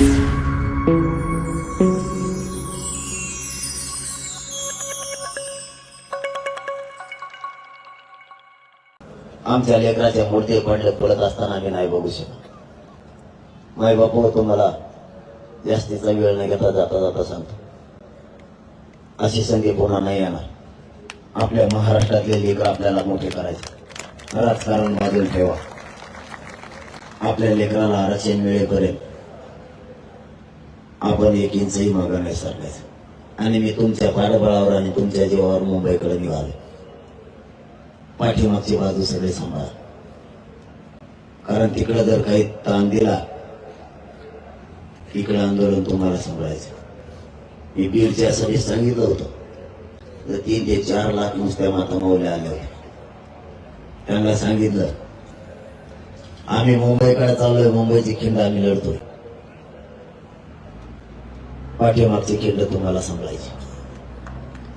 आमच्या लेकराच्या मूर्ती पडले पडत असताना आम्ही नाही बघू शकत. माय बापू तुम्हाला जास्तीचा वेळ नाही घेता जाता जाता सांगतो. अशी संधी पुन्हा नाही येणार. आपल्या महाराष्ट्रातले लेकर आपल्याला मोठे करायचे. राजकारण बाजूला ठेवा. आपल्या लेकराला आरक्षण मिळेपर्यंत आपण एक इंचही मागं नाही सरकायचं. आणि मी तुमच्या पाठबळावर आणि तुमच्या जीवावर मुंबईकडे निघालो. पाठीमागची बाजू सगळे सांभाळा. कारण तिकडं जर काही ताण दिला इकडं आंदोलन तुम्हाला सांभाळायचं. मी बीडच्या सभेत सांगितलं होतं. तर तीन ते चार लाख नुसत्या माता माऊल्या आल्या होत्या. त्यांना सांगितलं आम्ही मुंबईकडे चाललोय मुंबईची खिंड आम्ही लढतोय. पाठीमागची खिंड तुम्हाला सांभाळायची.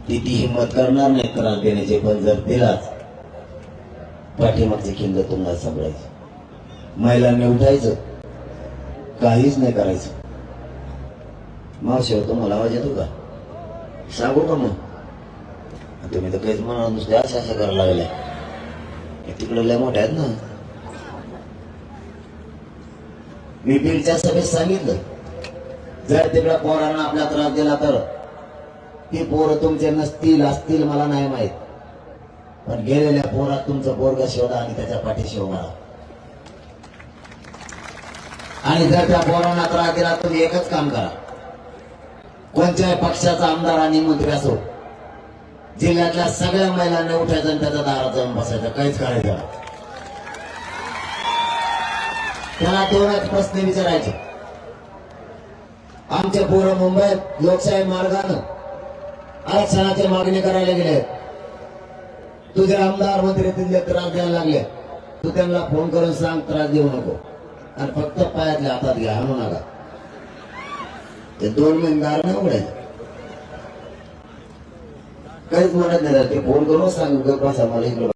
ती ती हिंमत करणार नाही त्रास देण्याचे पण जर दिलाच पाठीमागची खिंड तुम्हाला सांभाळायची. महिलांनी उठायचं काहीच नाही करायचं. मावशी तुम्हाला आवाज येतो का? सांगू का मग? तुम्ही तर काहीच म्हणा नुसते असं असं करायला लागले तिकडं तिकडे लय मोठ्या आहेत ना. मी बीडच्या सभेत सांगितलं. जर तिकडे पोरांना आपला त्रास दिला तर ती पोरं तुमचे नसतील असतील मला नाही माहीत. पण गेलेल्या पोरात तुमचं पोरग शोधा आणि त्याच्या पाठीशी उभा आणि जर त्या पोरांना त्रास दिला तुम्ही एकच काम करा. कोणत्याही पक्षाचा आमदार आणि मंत्री असो जिल्ह्यातल्या सगळ्या महिलांना उठायचं आणि त्याच्या दारात जाऊन बसायचं काहीच करायचं त्याला दोनच प्रश्न विचारायचे. आमच्या पूर्व मुंबईत लोकशाही मार्गानं आरक्षणाची मागणी करायला गेले. तुझे आमदार मंत्री तिथले त्रास द्यायला लागले. तू त्यांना फोन करून सांग त्रास देऊ नको. आणि फक्त पायातल्या हातात घ्या आणू नका. ते दोन महिने दार नाही उघडायचे. काहीच म्हणत नाही ते फोन करून सांग गप्पा मला इकडे